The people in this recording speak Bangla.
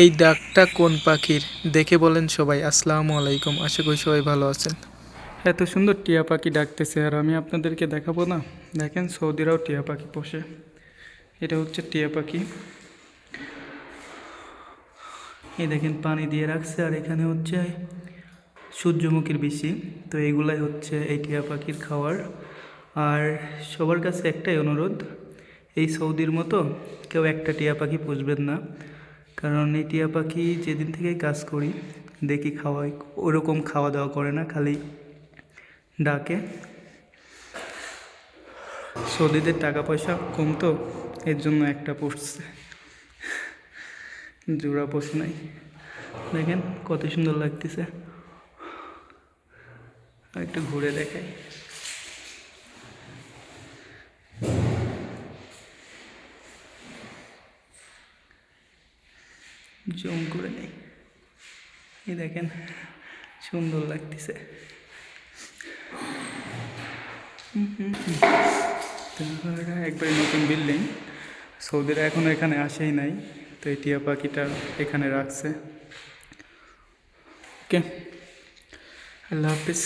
এই ডাকটা কোন পাখির? দেখে বলেন সবাই। আসসালামু আলাইকুম। আশা করি সবাই ভালো আছেন। এত সুন্দর টিয়া পাখি ডাকতেছে, আর আমি আপনাদেরকে দেখাবো না? দেখেন, সৌদিরাও টিয়া পাখি পোষে। এটা হচ্ছে টিয়া পাখি। এই দেখেন, পানি দিয়ে রাখছে, আর এখানে হচ্ছে সূর্যমুখীর বেশি তো এইগুলাই হচ্ছে এই টিয়া পাখির খাওয়ার। আর সবার কাছে একটাই অনুরোধ, এই সৌদির মতো কেউ একটা টিয়া পাখি পুষবেন না। কারণ এই টিয়া পাখি যেদিন থেকে কাজ করি, দেখি খাওয়াই ওরকম খাওয়া দাওয়া করে না, খালি ডাকে। সৌদিদের টাকা পয়সা কম তো, এর জন্য একটা পড়ছে জোড়া পশু নাই। দেখেন কত সুন্দর লাগতেছে। একটু ঘুরে দেখাই। জুম করে নেই। এই দেখেন, সুন্দর লাগতেছে। একবারে নতুন বিল্ডিং সৌদিরা এখনও এখানে আসেই নাই, তো এই টিয়া পাখিটা এখানে রাখছে। ওকে আল্লাহ হাফিজ।